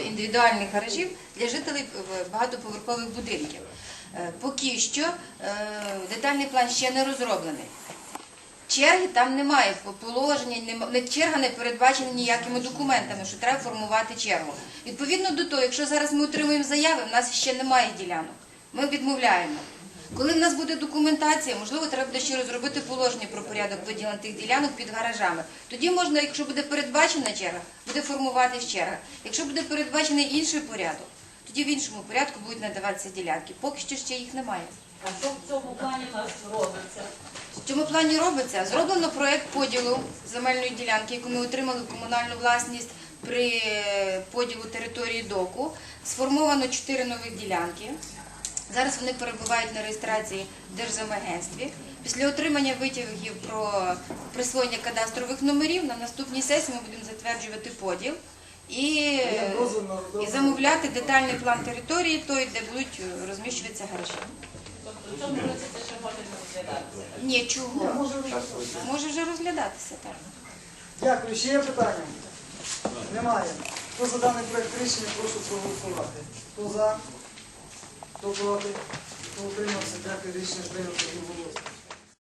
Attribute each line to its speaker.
Speaker 1: індивідуальних гаражів для жителів е, багатоповерхових будинків. Е, Поки що е, детальний план ще не розроблений. Черги там немає, положення, черга не передбачена ніякими документами, що треба формувати чергу. Відповідно до того, якщо зараз ми отримуємо заяви, в нас ще немає ділянок. Ми відмовляємо. Коли в нас буде документація, можливо, треба буде ще розробити положення про порядок виділення тих ділянок під гаражами. Тоді можна, якщо буде передбачена черга, буде формуватись черга. Якщо буде передбачений інший порядок, тоді в іншому порядку будуть надаватися ділянки. Поки що ще їх немає.
Speaker 2: А що в цьому плані у нас робиться?
Speaker 1: В цьому плані робиться? Зроблено проєкт поділу земельної ділянки, яку ми отримали в комунальну власність при е, поділу території доку. Сформовано чотири нових ділянки. Зараз вони перебувають на реєстрації в Держземагентстві. Після отримання витягів про присвоєння кадастрових номерів на наступній сесії ми будемо затверджувати поділ і, і замовляти детальний план території, той, де будуть е, розміщуватися гаражі.
Speaker 2: Тобто в цьому році це ще може не розглядатися.
Speaker 1: Ні, чого? Може вже розглядатися так.
Speaker 3: Дякую. Ще є питання? Немає. Хто за даний проект рішення, прошу проголосувати. Хто за? Хто проти? Хто утримався? Дякую. Рішення прийнято. одноголосно.